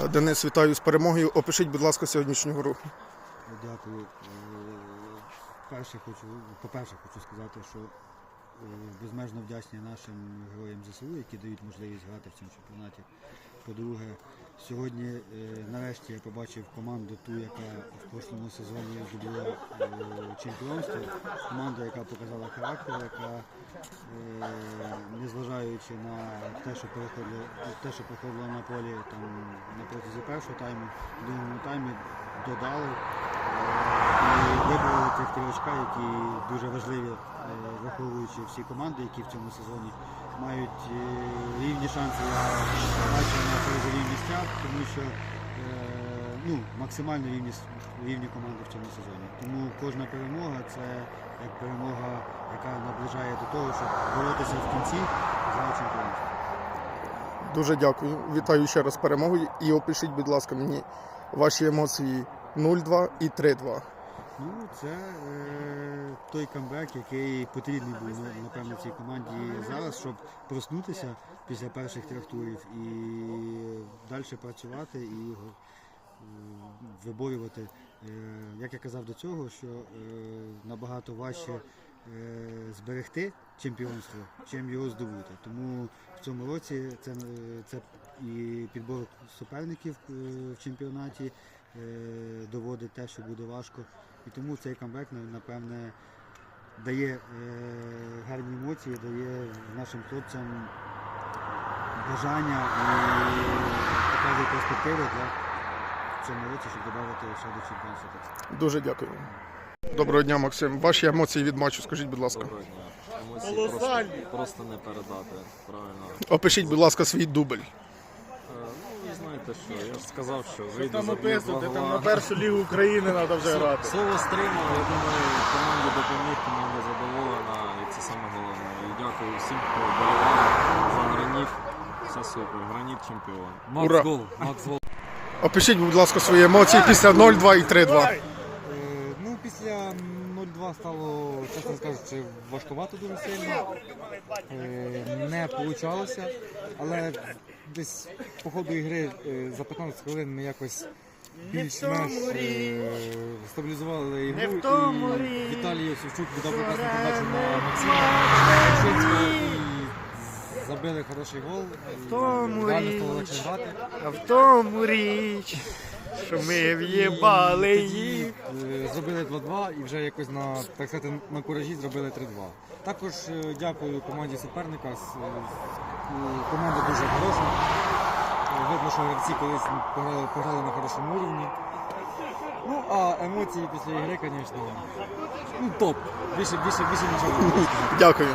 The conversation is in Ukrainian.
Е, Денис, вітаю з перемогою. Опишіть, будь ласка, сьогоднішню гру. Дякую. Е, Перше хочу, по-перше, хочу сказати, що е, безмежно вдячні нашим героям ЗСУ, які дають можливість грати в цьому чемпіонаті. По-друге, сьогодні нарешті я побачив команду ту, яка в прошлому сезоні здобула чемпіонство. Команда, яка показала характер, яка, е, незважаючи на те, що переходило, те, що проходило на полі там, протязі першого тайму, в другому таймі додали е, і вибрали тих три очка, які дуже важливі, е, враховуючи всі команди, які в цьому сезоні мають е, рівні шанси бачу на призові місця, тому що ну, максимально рівні, рівні команди в цьому сезоні. Тому кожна перемога це як перемога, яка наближає до того, щоб боротися в кінці за чемпіонство. Дуже дякую. Вітаю ще раз з перемогою. І опишіть, будь ласка, мені ваші емоції 0-2 і 3-2. Ну, це е, той камбек, який потрібний був на- напевно цій команді зараз, щоб проснутися після перших трьох турів і далі працювати і е, виборювати. Е, як я казав до цього, що е, набагато важче зберегти чемпіонство, чим його здобути. Тому в цьому році це, е, це і підбор суперників е, в чемпіонаті е, доводить те, що буде важко. І тому цей камбек, напевне, дає е, гарні емоції, дає нашим хлопцям бажання і показує перспективи для в цьому році, щоб додати ще до чемпіонства. Дуже дякую. Доброго дня, Максим. Ваші емоції від матчу, скажіть, будь ласка. Доброго дня. Емоції просто, просто не передати. Правильно. Опишіть, будь ласка, свій дубль. Е, Ну, ви знаєте, що я ж сказав, що вийду Там два описувати, там на гола. першу лігу України треба вже грати. Слово стримав, я думаю, команді допоміг, команда задоволена, і це саме головне. І дякую всім, хто вболівав за граніт. Все супер. Граніт чемпіон. Макс Ура! Гол, Макс Гол. Опишіть, будь ласка, свої емоції після 0-2 і 3-2. 0-2 стало, чесно кажучи, важкувато дуже сильно. Е, Не вийшло, але десь по ходу ігри е, за 15 хвилин ми якось більш-менш е, стабілізували ігру. І. Віталій Осівчук віддав прекрасну передачу на Максима і забили хороший гол. Реально стало легше грати. А в тому річ, що ми в'їбали їх. Е, Зробили 2-2 і вже якось на так сказати на куражі зробили 3-2. Також е, дякую команді суперника. С- е, Команда дуже хороша. Е, Видно, що гравці колись пограли, пограли на хорошому рівні. Ну, а емоції після ігри, звісно, ну топ. Більше, більше, більше нічого не можу сказати. Дякую.